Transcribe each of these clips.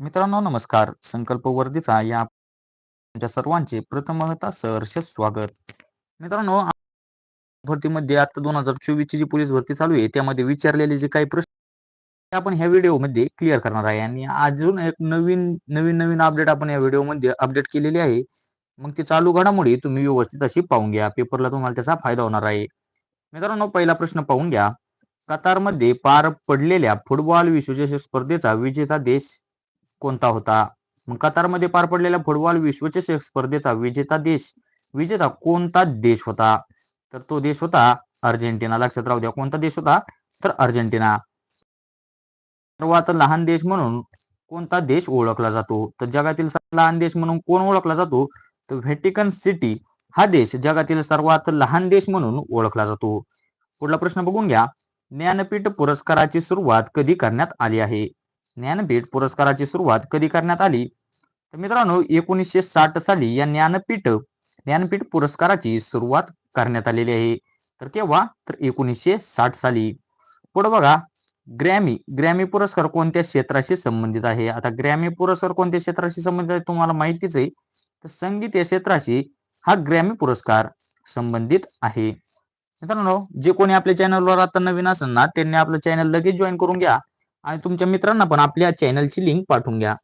मित्रांनो नमस्कार. संकल्प वर्धीचा या तुमच्या सर्वांचे प्रथमतः सहर्ष स्वागत. मित्रांनो भरतीमध्ये आता दोन हजार चोवीस ची जी पोलीस भरती चालू आहे त्यामध्ये विचारलेले जे काही प्रश्न ते आपण ह्या व्हिडिओमध्ये क्लिअर करणार आहे. आणि अजून एक नवीन नवीन नवीन अपडेट आपण या व्हिडिओमध्ये अपडेट केलेली आहे. मग ती चालू घडामोडी तुम्ही व्यवस्थित अशी पाहून घ्या. पेपरला तुम्हाला त्याचा फायदा होणार आहे. मित्रांनो पहिला प्रश्न पाहून घ्या. कतारमध्ये पार पडलेल्या फुटबॉल विश्वचषक स्पर्धेचा विजेता देश कोणता होता? मग कतारमध्ये पार पडलेल्या फुटबॉल विश्वचषक स्पर्धेचा विजेता देश विजेता कोणता देश होता? तर तो देश होता अर्जेंटिना. लक्षात राहू द्या कोणता देश होता? तर अर्जेंटिना. सर्वात लहान देश म्हणून कोणता देश ओळखला जातो? तर जगातील लहान देश म्हणून कोण ओळखला जातो? तर व्हॅटिकन सिटी हा देश जगातील सर्वात लहान देश म्हणून ओळखला जातो. पुढला प्रश्न बघून घ्या. ज्ञानपीठ पुरस्काराची सुरुवात कधी करण्यात आली आहे? ज्ञानपीठ पुरस्काराची सुरुवात कधी करण्यात आली? तर मित्रांनो एकोणीसशे साठ साली या ज्ञानपीठ ज्ञानपीठ पुरस्काराची सुरुवात करण्यात आलेली आहे. तर केव्हा तर एकोणीसशे साठ साली. पुढे बघा ग्रॅमी ग्रॅमी पुरस्कार कोणत्या क्षेत्राशी संबंधित आहे? आता ग्रॅमी पुरस्कार कोणत्या क्षेत्राशी संबंधित आहे तुम्हाला माहितीच आहे. तर संगीत या क्षेत्राशी हा ग्रॅमी पुरस्कार संबंधित आहे. मित्रांनो जे कोणी आपल्या चॅनलवर आता नवीन असेल ना त्यांनी आपलं चॅनल लगेच जॉईन करून घ्या. आणि तुमच्या मित्रांना पण आपल्या चॅनलची लिंक पाठवून घ्या.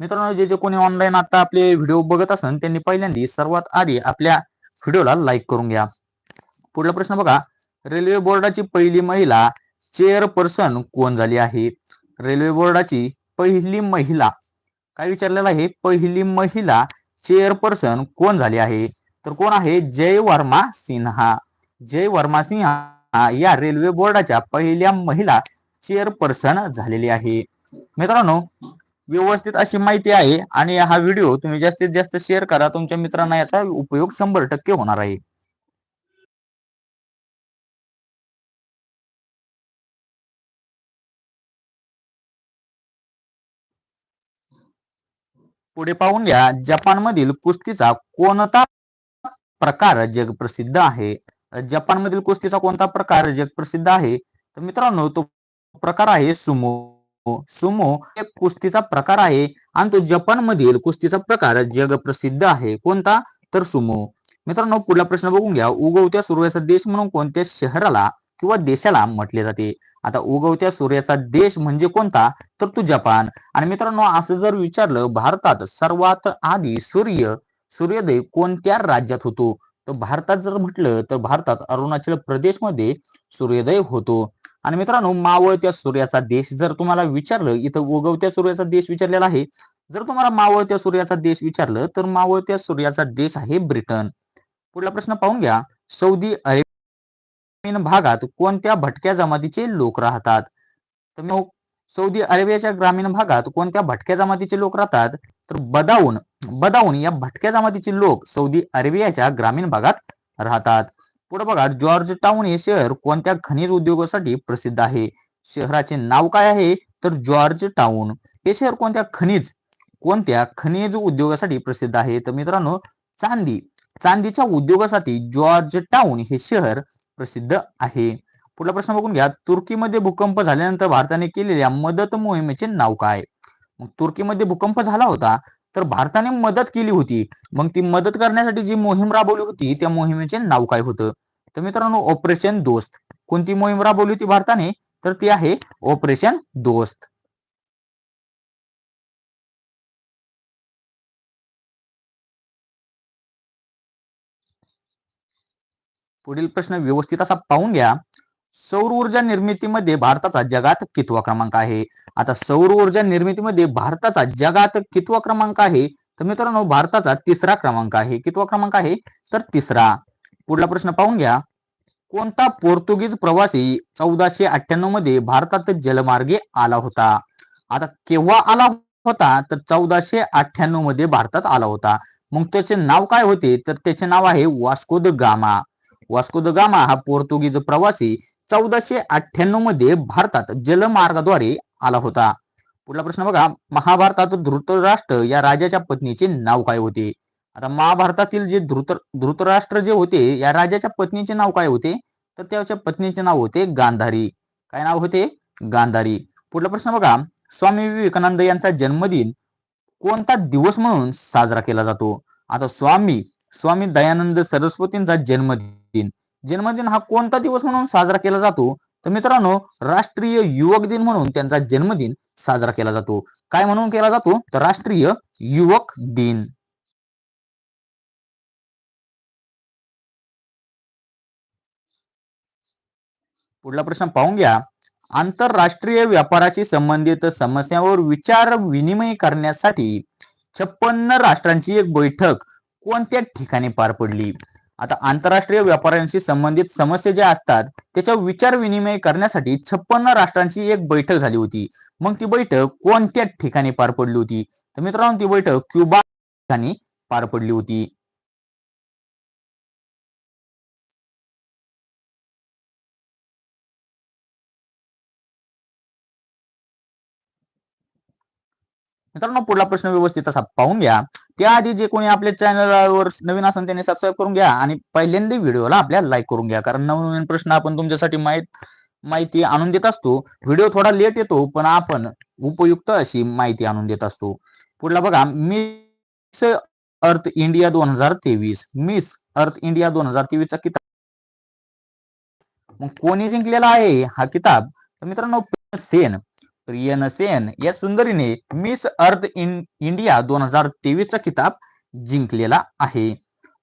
मित्रांनो जे जे कोणी ऑनलाईन आता आपले व्हिडिओ बघत असेल त्यांनी पहिल्यांदा सर्वात आधी आपल्या व्हिडिओला लाईक करून घ्या. पुढला प्रश्न बघा. रेल्वे बोर्डाची पहिली महिला चेअरपर्सन कोण झाली आहे? रेल्वे बोर्डाची पहिली महिला काय विचारलेलं आहे? पहिली महिला चेअरपर्सन कोण झाली आहे? तर कोण आहे? जय वर्मा सिन्हा. जय वर्मा सिन्हा या रेल्वे बोर्डाच्या पहिल्या महिला चेअरपर्सन झालेली आहे. मित्रांनो व्यवस्थित अशी माहिती आहे आणि हा व्हिडिओ तुम्ही जास्तीत जास्त शेअर करा. तुमच्या मित्रांना याचा उपयोग शंभर टक्के होणार आहे. पुढे पाहून घ्या जपानमधील कुस्तीचा कोणता प्रकार जगप्रसिद्ध आहे? जपानमधील कुस्तीचा कोणता प्रकार जगप्रसिद्ध आहे? तर मित्रांनो तो प्रकार आहे सुमो. सुमो एक कुस्तीचा प्रकार आहे आणि तो जपान मधील कुस्तीचा प्रकार जगप्रसिद्ध आहे. कोणता? तर सुमो. मित्रांनो पुढला प्रश्न बघून घ्या. उगवत्या सूर्याचा देश म्हणून कोणत्या शहराला किंवा देशाला म्हटले जाते? आता उगवत्या सूर्याचा देश म्हणजे कोणता? तर तो जपान. आणि मित्रांनो असं जर विचारलं भारतात सर्वात आधी सूर्य सूर्योदय कोणत्या राज्यात होतो? तर भारतात जर म्हटलं तर भारतात अरुणाचल प्रदेशमध्ये सूर्योदय होतो. आणि मित्रांनो मावळत्या सूर्याचा देश जर तुम्हाला विचारलं इथं उगवत्या सूर्याचा देश विचारलेला आहे. जर तुम्हाला मावळत्या सूर्याचा देश विचारलं तर मावळत्या सूर्याचा देश आहे ब्रिटन. पुढला प्रश्न पाहून घ्या. सौदी अरेबियन भागात कोणत्या भटक्या जमातीचे लोक राहतात? तर मग सौदी अरेबियाच्या ग्रामीण भागात कोणत्या भटक्या जमातीचे लोक राहतात? तर बदाऊन बदाऊन या भटक्या जमातीचे लोक सौदी अरेबियाच्या ग्रामीण भागात राहतात. पुढे बघा जॉर्ज टाउन हे शहर कोणत्या खनिज उद्योगासाठी प्रसिद्ध आहे? शहराचे नाव काय आहे? तर जॉर्ज टाउन हे शहर कोणत्या खनिज कोणत्या खनिज उद्योगासाठी प्रसिद्ध आहे? तर मित्रांनो चांदी. चांदीच्या उद्योगासाठी जॉर्ज टाउन हे शहर प्रसिद्ध आहे. पुढला प्रश्न बघून घ्या. तुर्कीमध्ये भूकंप झाल्यानंतर भारताने केलेल्या मदत मोहिमेचे नाव काय? मग तुर्कीमध्ये भूकंप झाला होता तर भारताने मदत केली होती. मग ती मदत करण्यासाठी जी मोहीम राबवली होती त्या मोहिमेचे नाव काय होतं? तर मित्रांनो ऑपरेशन दोस्त कोणती मोहीम राबवली होती भारताने? तर ती आहे ऑपरेशन दोस्त पुढील प्रश्न व्यवस्थित असा पाहून घ्या. सौर ऊर्जा निर्मितीमध्ये भारताचा जगात कितवा क्रमांक आहे? आता सौर ऊर्जा निर्मितीमध्ये भारताचा जगात कितवा क्रमांक आहे? तर मित्रांनो भारताचा तिसरा क्रमांक आहे. कितवा क्रमांक आहे? तर तिसरा. पुढला प्रश्न पाहून घ्या. कोणता पोर्तुगीज प्रवासी चौदाशे अठ्ठ्याण्णवमध्ये भारतात जलमार्गे आला होता? आता केव्हा आला होता? तर चौदाशे अठ्ठ्याण्णवमध्ये भारतात आला होता. मग त्याचे नाव काय होते? तर त्याचे नाव आहे Vasco da Gama. Vasco da Gama हा पोर्तुगीज प्रवासी चौदाशे अठ्ठ्याण्णवमध्ये भारतात जलमार्गाद्वारे आला होता. पुढला प्रश्न बघा. महाभारतात धृतराष्ट्र या राजाच्या पत्नीचे नाव काय होते? आता महाभारतातील जे धृत धृतराष्ट्र जे होते या राजाच्या पत्नीचे नाव काय होते? तर त्याच्या पत्नीचे नाव होते गांधारी. काय नाव होते? गांधारी. पुढला प्रश्न बघा. स्वामी विवेकानंद यांचा जन्मदिन कोणता दिवस म्हणून साजरा केला जातो? आता स्वामी स्वामी दयानंद सरस्वतींचा जन्मदिन. जन्मदिन हा कोणता दिवस म्हणून साजरा केला जातो? तर मित्रांनो राष्ट्रीय युवक दिन म्हणून त्यांचा जन्मदिन साजरा केला जातो. काय म्हणून केला जातो? तर राष्ट्रीय युवक दिन. पुढला प्रश्न पाहून घ्या. आंतरराष्ट्रीय व्यापाराशी संबंधित समस्यांवर विचार विनिमय करण्यासाठी छप्पन्न राष्ट्रांची एक बैठक कोणत्या ठिकाणी पार पडली? आता आंतरराष्ट्रीय व्यापाऱ्यांशी संबंधित समस्या ज्या असतात त्याच्या विचार विनिमय करण्यासाठी छप्पन्न राष्ट्रांची एक बैठक झाली होती. मग ती बैठक कोणत्या ठिकाणी पार पडली होती? तर मित्रांनो ती बैठक क्युबा ठिकाणी पार पडली होती. मित्रांनो पुढला प्रश्न व्यवस्थित असा पाहून घ्या. त्याआधी जे कोणी आपल्या चॅनलवर नवीन असेल त्यांनी सबस्क्राईब करून घ्या आणि पहिल्यांदा व्हिडिओला आपल्या लाईक करून घ्या. कारण नवीन प्रश्न आपण तुमच्यासाठी माहीत माहिती आणून देत असतो. व्हिडिओ थोडा लेट येतो पण आपण उपयुक्त अशी माहिती आणून देत असतो. पुढला बघा मिस अर्थ इंडिया दोन हजार तेवीस. मिस अर्थ इंडिया दोन हजार तेवीसचा किताब. मग कोणी जिंकलेला आहे हा किताब? तर मित्रांनो सेन प्रियन सेन या सुंदरीने मिस अर्थ इन इंडिया दोन हजार तेवीसचा किताब जिंकलेला आहे.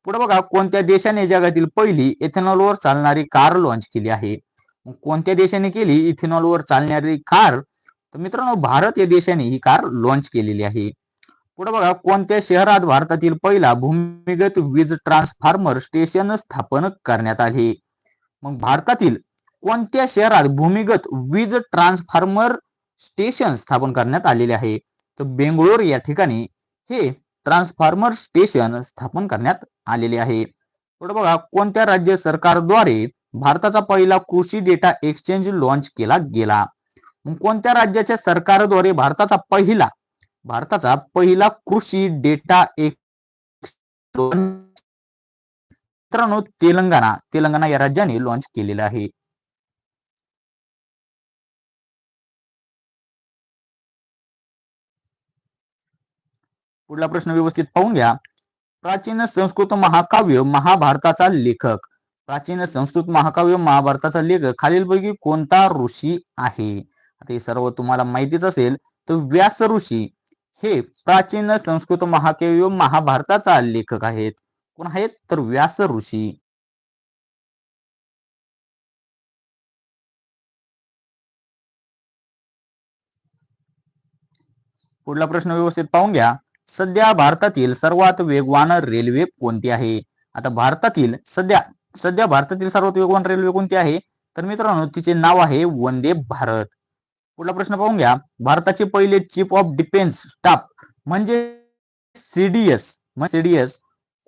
पुढे बघा कोणत्या देशाने जगातील पहिली इथेनॉलवर चालणारी कार लॉन्च केली आहे? कोणत्या देशाने केली इथेनॉलवर चालणारी कार? तर मित्रांनो भारत या देशाने ही कार लॉन्च केलेली आहे. पुढे बघा कोणत्या शहरात भारतातील पहिला भूमिगत वीज ट्रान्सफॉर्मर स्टेशन स्थापन करण्यात आले? मग भारतातील कोणत्या शहरात भूमिगत वीज ट्रान्सफॉर्मर स्टेशन स्थापन करण्यात आलेले आहे. तर बेंगळूर या ठिकाणी हे ट्रान्सफॉर्मर स्टेशन स्थापन करण्यात आलेले आहे. पुढे बघा कोणत्या राज्य सरकारद्वारे भारताचा पहिला कृषी डेटा एक्सचेंज लॉन्च केला गेला? कोणत्या राज्याच्या सरकारद्वारे भारताचा पहिला भारताचा पहिला कृषी डेटा एक मित्रांनो तेलंगणा तेलंगणा या राज्याने लॉन्च केलेला आहे. पुढला प्रश्न व्यवस्थित पाहून घ्या. प्राचीन संस्कृत महाकाव्य महाभारताचा लेखक. प्राचीन संस्कृत महाकाव्य महाभारताचा लेखक खालीलपैकी कोणता ऋषी आहे? आता हे सर्व तुम्हाला माहितीच असेल तर व्यास ऋषी हे प्राचीन संस्कृत महाकाव्य महाभारताचा लेखक आहेत. कोण आहेत? तर व्यास ऋषी. पुढला प्रश्न व्यवस्थित पाहून घ्या. सध्या भारतातील सर्वात वेगवान रेल्वे कोणती आहे? आता भारतातील सध्या सध्या भारतातील सर्वात वेगवान रेल्वे कोणती आहे? तर मित्रांनो तिचे नाव आहे वंदे भारत. पुढला प्रश्न पाहून घ्या. भारताचे पहिले चीफ ऑफ डिफेन्स स्टाफ म्हणजे सीडीएस सीडीएस म्हणजे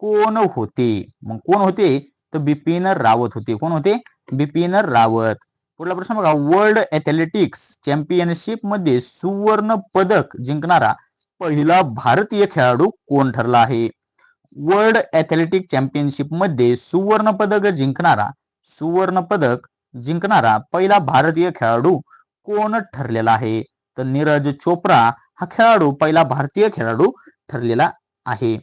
कोण होते? मग कोण होते? तर बिपिन रावत होते. कोण होते? बिपिन रावत. पुढला प्रश्न बघा. वर्ल्ड एथलेटिक्स चॅम्पियनशिपमध्ये सुवर्ण पदक जिंकणारा पहिला भारतीय खेळाडू कोण ठरला आहे? वर्ल्ड ॲथलेटिक चॅम्पियनशिपमध्ये सुवर्ण पदक जिंकणारा सुवर्ण पदक जिंकणारा पहिला भारतीय खेळाडू कोण ठरलेला आहे? तर नीरज चोप्रा हा खेळाडू पहिला भारतीय खेळाडू ठरलेला आहे.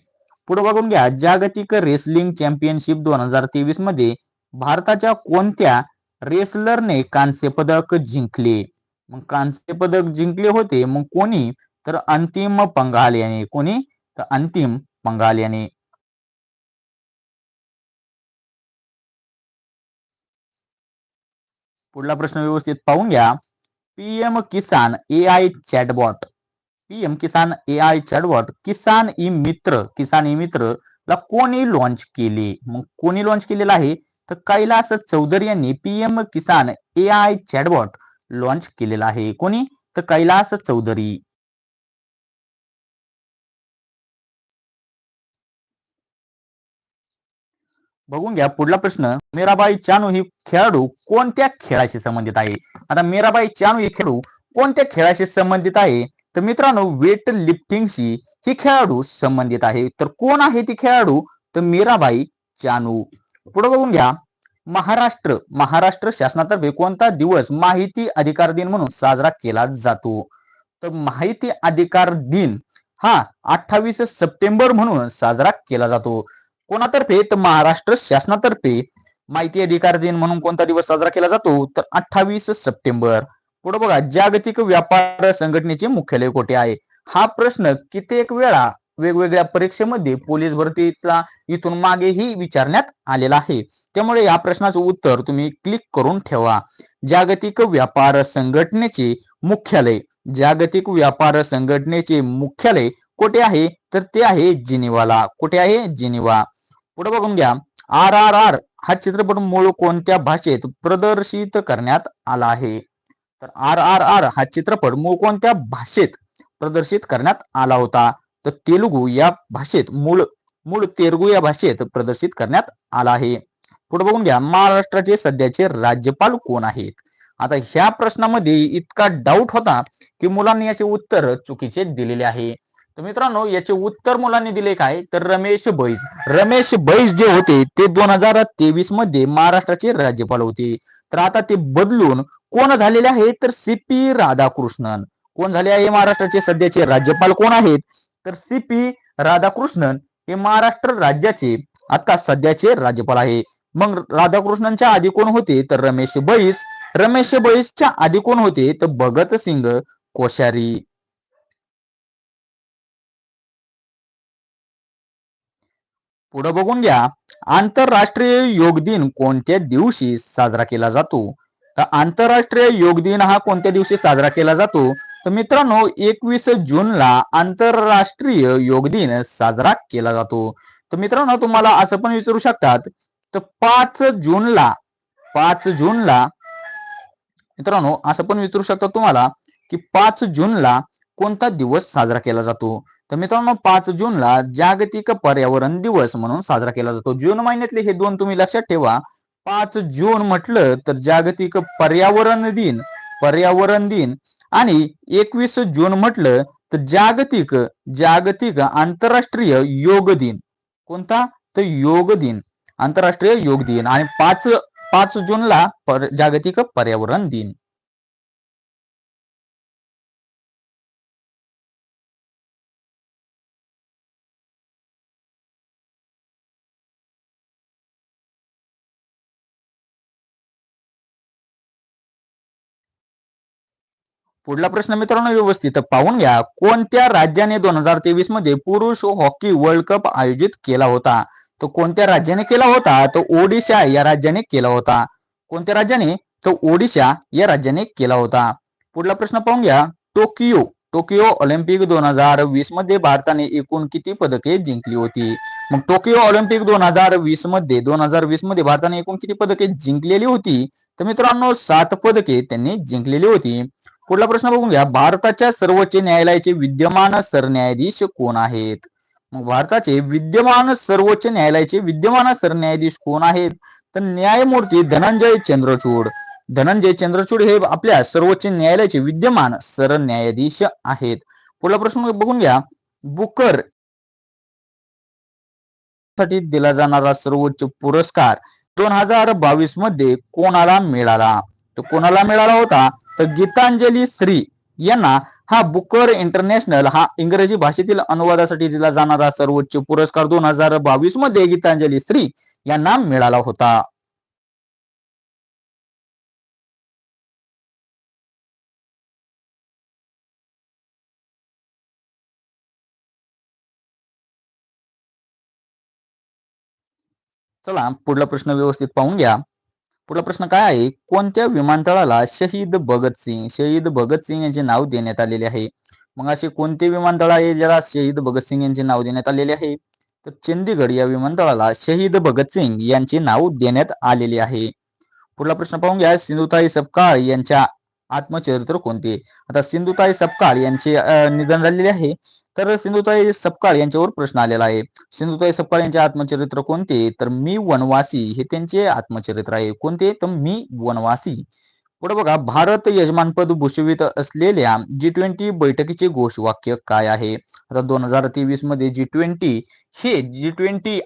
पुढे बघून घ्या जागतिक रेसलिंग चॅम्पियनशिप दोन हजार तेवीसमध्ये भारताच्या कोणत्या रेसलरने कांस्य पदक जिंकले? मग कांस्य पदक जिंकले होते मग कोणी? तर अंतिम पंगाल याने कोणी? तर अंतिम पंगाल याने पुढला प्रश्न व्यवस्थित पाहून घ्या. PM Kisan A I chatbot. PM Kisan A I chatbot. Kisan e Mitra. Kisan e मित्र ला कोणी लॉन्च केले? मग कोणी लॉन्च केलेला आहे? तर कैलास चौधरी यांनी PM Kisan A I chatbot launch केलेला आहे. कोणी? तर कैलास चौधरी. बघून घ्या. पुढला प्रश्न मीराबाई चानू ही खेळाडू कोणत्या खेळाशी संबंधित आहे? आता मीराबाई चानू ही खेळाडू कोणत्या खेळाशी संबंधित आहे? तर मित्रांनो वेट लिफ्टिंगशी ही खेळाडू संबंधित आहे. तर कोण आहे ती खेळाडू? तर मीराबाई चानू. पुढे बघून घ्या. महाराष्ट्र महाराष्ट्र शासनातर्फे कोणता दिवस माहिती अधिकार दिन म्हणून साजरा केला जातो? तर माहिती अधिकार दिन हा अठ्ठावीस सप्टेंबर म्हणून साजरा केला जातो. कोणातर्फे? तर महाराष्ट्र शासनातर्फे माहिती अधिकार दिन म्हणून कोणता दिवस साजरा केला जातो? तर अठ्ठावीस सप्टेंबर. पुढे बघा जागतिक व्यापार संघटनेचे मुख्यालय कोठे आहे? हा प्रश्न कित्येक वेळा वेगवेगळ्या परीक्षेमध्ये पोलीस भरतीचा इथून मागेही विचारण्यात आलेला आहे. त्यामुळे या प्रश्नाचं उत्तर तुम्ही क्लिक करून ठेवा. जागतिक व्यापार संघटनेचे मुख्यालय. जागतिक व्यापार संघटनेचे मुख्यालय कोठे आहे? तर ते आहे जिनिवाला. कुठे आहे? जिनिवा. पुढे बघून घ्या. आर आर आर हा चित्रपट मूळ कोणत्या भाषेत प्रदर्शित करण्यात आला आहे? तर आर आर आर हा चित्रपट मूळ कोणत्या भाषेत प्रदर्शित करण्यात आला होता? तर तेलुगू या भाषेत मूळ मूळ तेलुगू या भाषेत प्रदर्शित करण्यात आला आहे. पुढे बघून घ्या. महाराष्ट्राचे सध्याचे राज्यपाल कोण आहेत? आता ह्या प्रश्नामध्ये इतका डाऊट होता की मुलांनी याचे उत्तर चुकीचे दिलेले आहे. तर मित्रांनो याचे उत्तर मुलांनी दिले काय? तर रमेश बैस रमेश बैस जे होते ते दोन हजार तेवीसमध्ये महाराष्ट्राचे राज्यपाल होते. तर आता ते बदलून कोण झालेले आहे तर सी पी राधाकृष्णन. कोण झाले आहे? महाराष्ट्राचे सध्याचे राज्यपाल कोण आहेत? तर सी पी राधाकृष्णन हे महाराष्ट्र राज्याचे आता सध्याचे राज्यपाल आहे. मग राधाकृष्णनच्या आधी कोण होते? तर रमेश बैस रमेश बैसच्या आधी कोण होते? तर भगतसिंग कोश्यारी. पुढे बघून घ्या. आंतरराष्ट्रीय योग दिन कोणत्या दिवशी साजरा केला जातो? तर आंतरराष्ट्रीय योग दिन हा कोणत्या दिवशी साजरा केला जातो? तर मित्रांनो एकवीस जूनला आंतरराष्ट्रीय योग दिन साजरा केला जातो. तर मित्रांनो तुम्हाला असं पण विचारू शकतात. तर पाच जूनला पाच जूनला मित्रांनो असं पण विचारू शकतात तुम्हाला की पाच जूनला कोणता दिवस साजरा केला जातो? तर मित्रांनो पाच जूनला जागतिक पर्यावरण दिवस म्हणून साजरा केला जातो. जून महिन्यातले हे दोन तुम्ही लक्षात ठेवा. पाच जून म्हटलं तर जागतिक पर्यावरण दिन पर्यावरण दिन. आणि एकवीस जून म्हटलं तर जागतिक जागतिक आंतरराष्ट्रीय योग दिन. कोणता? तर योग दिन आंतरराष्ट्रीय योग दिन. आणि पाच पाच जूनला पर, जागतिक पर्यावरण दिन. पुढला प्रश्न मित्रांनो व्यवस्थित पाहून घ्या. कोणत्या राज्याने दोन हजार तेवीसमध्ये पुरुष हॉकी वर्ल्ड कप आयोजित केला होता? तो कोणत्या राज्याने केला होता? तर ओडिशा या राज्याने केला होता. कोणत्या राज्याने? तर ओडिशा या राज्याने केला होता. पुढला प्रश्न पाहून घ्या. टोकियो टोकियो ऑलिम्पिक दोन हजार वीसमध्ये भारताने एकूण किती पदके जिंकली होती? मग टोकियो ऑलिम्पिक दोन हजार वीसमध्ये दोन हजार वीसमध्ये भारताने एकूण किती पदके जिंकलेली होती? तर मित्रांनो सात पदके त्यांनी जिंकलेली होती. पुढला प्रश्न बघून घ्या. भारताच्या सर्वोच्च न्यायालयाचे विद्यमान सरन्यायाधीश कोण आहेत? मग भारताचे विद्यमान सर्वोच्च न्यायालयाचे विद्यमान सरन्यायाधीश कोण आहेत? तर न्यायमूर्ती धनंजय चंद्रचूड. धनंजय चंद्रचूड हे आपल्या सर्वोच्च न्यायालयाचे विद्यमान सरन्यायाधीश आहेत. पुढला प्रश्न बघून घ्या. बुकरसाठी दिला जाणारा सर्वोच्च पुरस्कार दोन हजार बावीसमध्ये कोणाला मिळाला? तर कोणाला मिळाला होता? तर गीतांजली श्री यांना हा बुकर इंटरनॅशनल हा इंग्रजी भाषेतील अनुवादासाठी दिला जाणारा सर्वोच्च पुरस्कार दोन हजार बावीसमध्ये गीतांजली श्री यांना मिळाला होता. चला पुढला प्रश्न व्यवस्थित पाहून घ्या. पुढला प्रश्न काय आहे? कोणत्या विमानतळाला शहीद भगतसिंग शहीद भगतसिंग यांचे नाव देण्यात आलेले आहे? मग असे कोणते विमानतळ आहे ज्याला शहीद भगतसिंग यांचे नाव देण्यात आलेले आहे? तर चंदीगड या विमानतळाला शहीद भगतसिंग यांचे नाव देण्यात आलेले आहे. पुढला प्रश्न पाहून घ्या. सिंधुताई सपकाळ यांच्या आत्मचरित्र कोणते? आता सिंधुताई सपकाळ यांचे निधन झालेले आहे. तर सिंधुताई सपकाळ यांच्यावर प्रश्न आलेला आहे. सिंधुताई सपकाळ यांचे आत्मचरित्र कोणते? तर मी वनवासी हे त्यांचे आत्मचरित्र आहे. कोणते? तर मी वनवासी. पुढे बघा भारत यजमानपद भूषवित असलेल्या जी ट्वेंटी बैठकीचे घोषवाक्य काय आहे? आता दोन हजार तेवीसमध्ये जी ट्वेंटी हे जी ट्वेंटी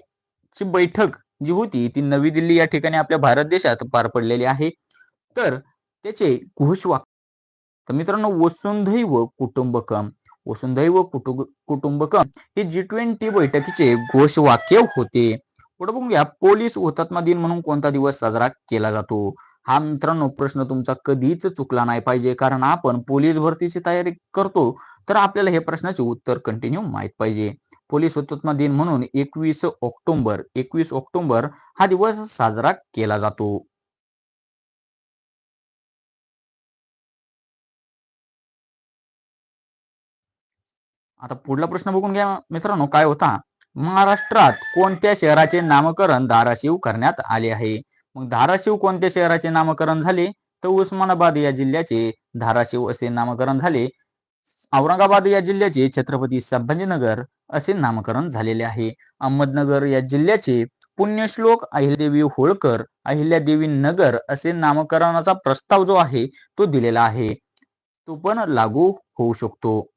ची बैठक जी होती ती नवी दिल्ली या ठिकाणी आपल्या भारत देशात पार पडलेली आहे. तर त्याचे घोषवाक्य. तर मित्रांनो वसुंधैव कुटुंबकम वसुंधैव कुटुंब कुटुंबकम हे जी ट्वेंटी बैठकीचे घोषवाक्य होते. पुढे बघूया पोलीस हुतात्मा दिन म्हणून कोणता दिवस साजरा केला जातो? हा मित्रांनो प्रश्न तुमचा कधीच चुकला नाही पाहिजे कारण आपण पोलीस भरतीची तयारी करतो तर आपल्याला हे प्रश्नाचे उत्तर कंटिन्यू माहीत पाहिजे. पोलीस हुतात्मा दिन म्हणून एकवीस ऑक्टोबर एकवीस ऑक्टोबर हा दिवस साजरा केला जातो. आता पुढला प्रश्न बघून घ्या मित्रांनो काय होता? महाराष्ट्रात कोणत्या शहराचे नामकरण धाराशिव करण्यात आले आहे? मग धाराशिव कोणत्या शहराचे नामकरण झाले? तर उस्मानाबाद या जिल्ह्याचे धाराशिव असे नामकरण झाले. औरंगाबाद या जिल्ह्याचे छत्रपती संभाजीनगर असे नामकरण झालेले आहे. अहमदनगर या जिल्ह्याचे पुण्यश्लोक अहिल्यादेवी होळकर अहिल्यादेवी नगर असे नामकरणाचा प्रस्ताव जो आहे तो दिलेला आहे. तो पण लागू होऊ शकतो.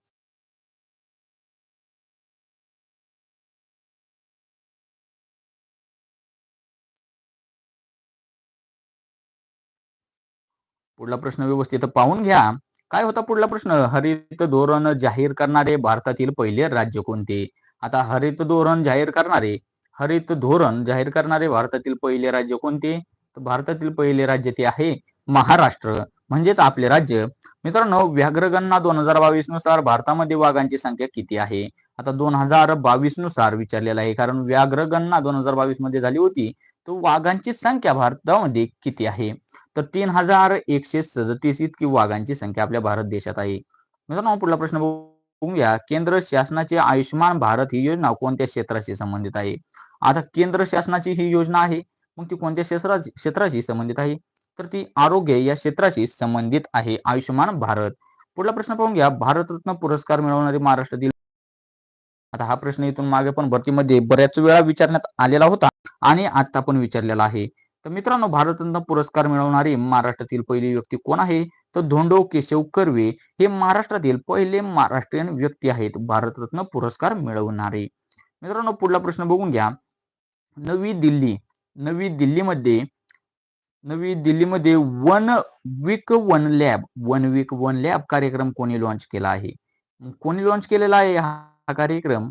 पुढला प्रश्न व्यवस्थित पाहून घ्या. काय होता पुढला प्रश्न? हरित धोरण जाहीर करणारे भारतातील पहिले राज्य कोणते? आता हरित धोरण जाहीर करणारे हरित धोरण जाहीर करणारे भारतातील पहिले राज्य कोणते? तर भारतातील पहिले राज्य ते आहे महाराष्ट्र. म्हणजेच आपले राज्य. मित्रांनो व्याघ्रगणना दोन हजार बावीसनुसार भारतामध्ये वाघांची संख्या किती आहे? आता दोन हजार बावीसनुसार विचारलेला आहे. कारण व्याघ्रगणना दोन हजार बावीसमध्ये झाली होती. तर वाघांची संख्या भारतामध्ये किती आहे? तर तीन हजार एकशे सदतीस इतकी वाघांची संख्या आपल्या भारत देशात आहे. मित्रांनो पुढला प्रश्न बघूया. केंद्र शासनाचे आयुष्यमान भारत ही योजना कोणत्या क्षेत्राशी संबंधित आहे? आता केंद्र शासनाची ही योजना आहे मग ती कोणत्या क्षेत्रा क्षेत्राशी संबंधित आहे? तर ती आरोग्य या क्षेत्राशी संबंधित आहे आयुष्यमान भारत. पुढला प्रश्न पाहून घ्या. भारतरत्न पुरस्कार मिळवणारे महाराष्ट्रातील आता हा प्रश्न इथून मागे पण भरतीमध्ये बऱ्याच वेळा विचारण्यात आलेला होता आणि आता पण विचारलेला आहे. तर मित्रांनो भारतरत्न पुरस्कार मिळवणारी महाराष्ट्रातील पहिली व्यक्ती कोण आहे? तर धोंडो केशव कर्वे हे महाराष्ट्रातील पहिले महाराष्ट्रीयन व्यक्ती आहेत. भारतरत्न पुरस्कार मिळवणारे. मित्रांनो पुढला प्रश्न बघून घ्या. नवी दिल्ली नवी दिल्लीमध्ये नवी दिल्लीमध्ये one week one lab one week one lab कार्यक्रम कोणी लॉन्च केला आहे? कोणी लॉन्च केलेला आहे हा कार्यक्रम?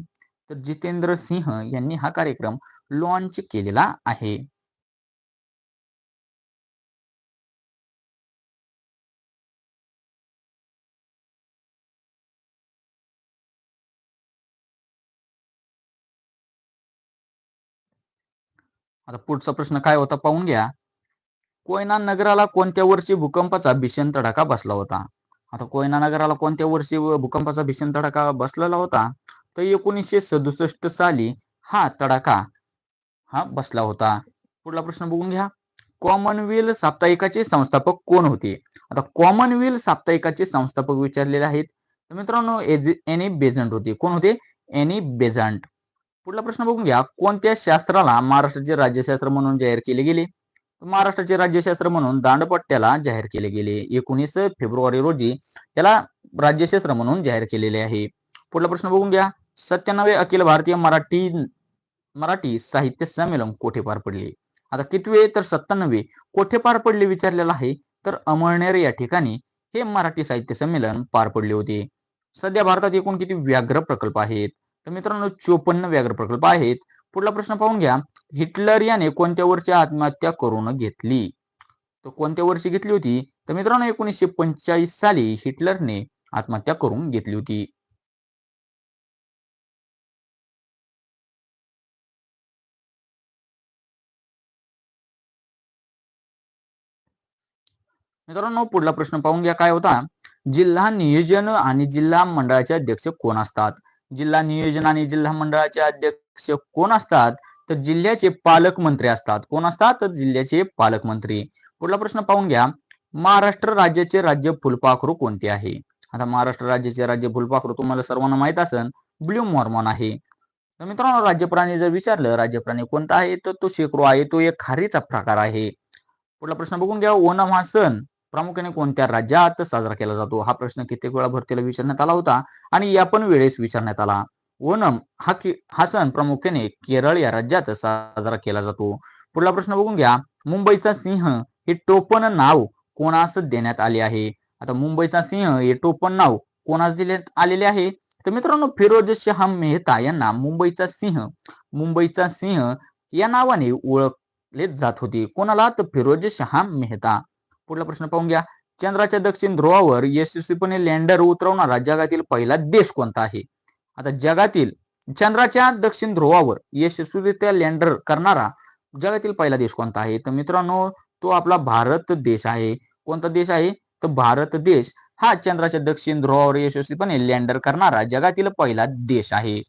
तर जितेंद्र सिंह यांनी हा कार्यक्रम लॉन्च केलेला आहे. आता पुढचा प्रश्न काय होता पाहून घ्या. कोयना नगराला कोणत्या वर्षी भूकंपाचा भीषण तडाखा बसला होता? आता कोयना नगराला कोणत्या वर्षी भूकंपाचा भीषण तडाखा बसलेला होता? तर एकोणीसशे सदुसष्ट साली हा तडाखा हा बसला होता. पुढला प्रश्न बघून घ्या. कॉमनवेल्थ साप्ताहिकाचे संस्थापक कोण होते? आता कॉमनवेल्थ साप्ताहिकाचे संस्थापक विचारलेले आहेत. तर मित्रांनो एनी बेझंट होते. कोण होते? Annie Besant. पुढला प्रश्न बघून घ्या. कोणत्या शास्त्राला महाराष्ट्राचे राज्यशास्त्र म्हणून जाहीर केले गेले? महाराष्ट्राचे राज्यशास्त्र म्हणून दांडपट्ट्याला जाहीर केले गेले. एकोणीस फेब्रुवारी रोजी त्याला राज्यशास्त्र म्हणून जाहीर केलेले आहे. पुढला प्रश्न बघून घ्या. सत्त्याण्णवे अखिल भारतीय मराठी मराठी साहित्य संमेलन कोठे पार पडले? आता कितवे? तर सत्त्याण्णवे. कोठे पार पडले विचारलेला आहे? तर अमळनेर या ठिकाणी हे मराठी साहित्य संमेलन पार पडले होते. सध्या भारतात एकूण किती व्याघ्र प्रकल्प आहेत? तर मित्रांनो चोपन्न व्याघ्र प्रकल्प आहेत. पुढला प्रश्न पाहून घ्या. हिटलर याने कोणत्या वर्षी आत्महत्या करून घेतली? तर कोणत्या वर्षी घेतली होती? तर मित्रांनो एकोणीसशे पंचेचाळीस साली हिटलरने आत्महत्या करून घेतली होती. मित्रांनो पुढला प्रश्न पाहून घ्या. काय होता? जिल्हा नियोजन आणि जिल्हा मंडळाचे अध्यक्ष कोण असतात? जिल्हा नियोजन आणि जिल्हा मंडळाचे अध्यक्ष कोण असतात? तर जिल्ह्याचे पालकमंत्री असतात. कोण असतात? तर जिल्ह्याचे पालकमंत्री पुढला प्रश्न पाहून घ्या. महाराष्ट्र राज्याचे राज्य फुलपाखरू कोणते आहे? आता महाराष्ट्र राज्याचे राज्य फुलपाखरू तुम्हाला सर्वांना माहीत असेल ब्ल्यू मॉर्मॉन आहे. तर मित्रांनो राज्य प्राणी जर विचारलं राज्य प्राणी कोणता आहे? तर तो शेकडो आहे. तो एक खारीचा प्रकार आहे. पुढला प्रश्न बघून घ्या. ओणम हा सण प्रामुख्याने कोणत्या राज्यात साजरा केला जातो? हा प्रश्न कित्येक वेळा भरतीला विचारण्यात आला होता आणि या पण वेळेस विचारण्यात आला. ओणम हा हा सण प्रामुख्याने केरळ या राज्यात साजरा केला जातो. पुढला प्रश्न बघून घ्या. मुंबईचा सिंह हे टोपण नाव कोणास देण्यात आले आहे? आता मुंबईचा सिंह हे टोपण नाव कोणास देण्यात आलेले आहे? तर मित्रांनो फिरोज शहा मेहता यांना मुंबईचा सिंह मुंबईचा सिंह या नावाने ओळखले जात होते. कोणाला? तर फिरोज शहा मेहता. पुढला प्रश्न पाहून घ्या. चंद्राच्या दक्षिण ध्रुवावर यशस्वीपणे लँडर उतरवणारा जगातील पहिला देश कोणता आहे? आता जगातील चंद्राच्या दक्षिण ध्रुवावर यशस्वीरित्या लँडर करणारा जगातील पहिला देश कोणता आहे? तर मित्रांनो तो आपला भारत देश आहे. कोणता देश आहे? तर भारत देश हा चंद्राच्या दक्षिण ध्रुवावर यशस्वीपणे लँडर करणारा जगातील पहिला देश आहे.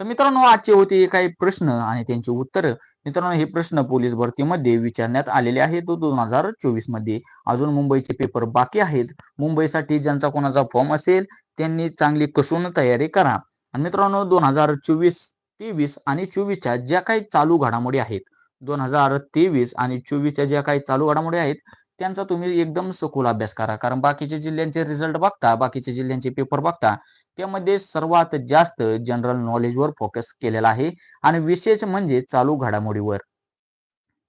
तर मित्रांनो आजचे होते काही प्रश्न आणि त्यांची उत्तर. मित्रांनो हे प्रश्न पोलीस भरतीमध्ये विचारण्यात आलेले आहेत. दोन हजार चोवीसमध्ये अजून मुंबईचे पेपर बाकी आहेत. मुंबईसाठी ज्यांचा कोणाचा फॉर्म असेल त्यांनी चांगली कसून तयारी करा. आणि मित्रांनो दोन हजार चोवीस तेवीस आणि चोवीसच्या ज्या काही चालू घडामोडी आहेत दोन हजार तेवीस आणि चोवीसच्या ज्या काही चालू घडामोडी आहेत त्यांचा तुम्ही एकदम सखोल अभ्यास करा. कारण बाकीच्या जिल्ह्यांचे रिझल्ट बघता बाकीच्या जिल्ह्यांचे पेपर बघता त्यामध्ये सर्वात जास्त जनरल नॉलेजवर फोकस केलेला आहे आणि विशेष म्हणजे चालू घडामोडीवर.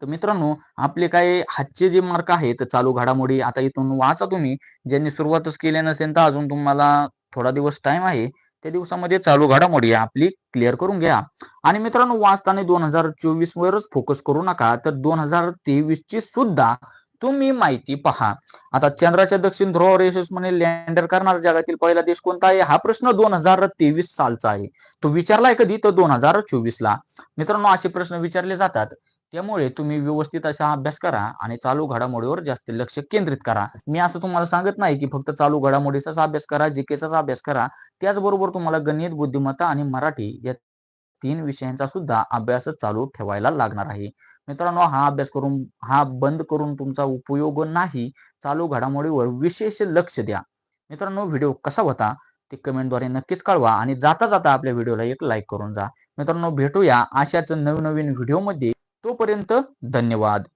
तर मित्रांनो आपले काय हातचे जे मार्क आहेत चालू घडामोडी आता इथून वाचा तुम्ही. ज्यांनी सुरुवातच केली नसेल तर अजून तुम्हाला थोडा दिवस टाइम आहे. त्या दिवसामध्ये चालू घडामोडी आपली क्लिअर करून घ्या. आणि मित्रांनो वाचताना दोन हजार चोवीस वरच फोकस करू नका. तर दोन हजार तेवीस ची सुद्धा तुम्ही माहिती पहा. आता चंद्राच्या दक्षिण ध्रुवावर यशस्वीपणे लँडर करणारा जगातील पहिला देश कोणता आहे? हा प्रश्न दोन हजार तेवीस सालचा आहे. तो विचारलाय कधी? तर दोन हजार चोवीस ला मित्रांनो असे प्रश्न विचारले जातात. त्यामुळे तुम्ही व्यवस्थित असा अभ्यास करा आणि चालू घडामोडीवर जास्त लक्ष केंद्रित करा. मी असं तुम्हाला सांगत नाही की फक्त चालू घडामोडीचाच अभ्यास करा जीकेचाच अभ्यास करा. त्याचबरोबर तुम्हाला गणित बुद्धिमत्ता आणि मराठी या तीन विषयांचा सुद्धा अभ्यास चालू ठेवायला लागणार आहे. मित्रांनो हा अभ्यास करून हा बंद करून तुमचा उपयोग नाही चालू घडामोडीवर विशेष लक्ष द्या. मित्रांनो व्हिडिओ कसा होता ते कमेंटद्वारे नक्कीच कळवा आणि जाता जाता आपल्या व्हिडिओला एक लाईक करून जा. मित्रांनो भेटूया अशाच नवनवीन व्हिडिओमध्ये. तोपर्यंत धन्यवाद.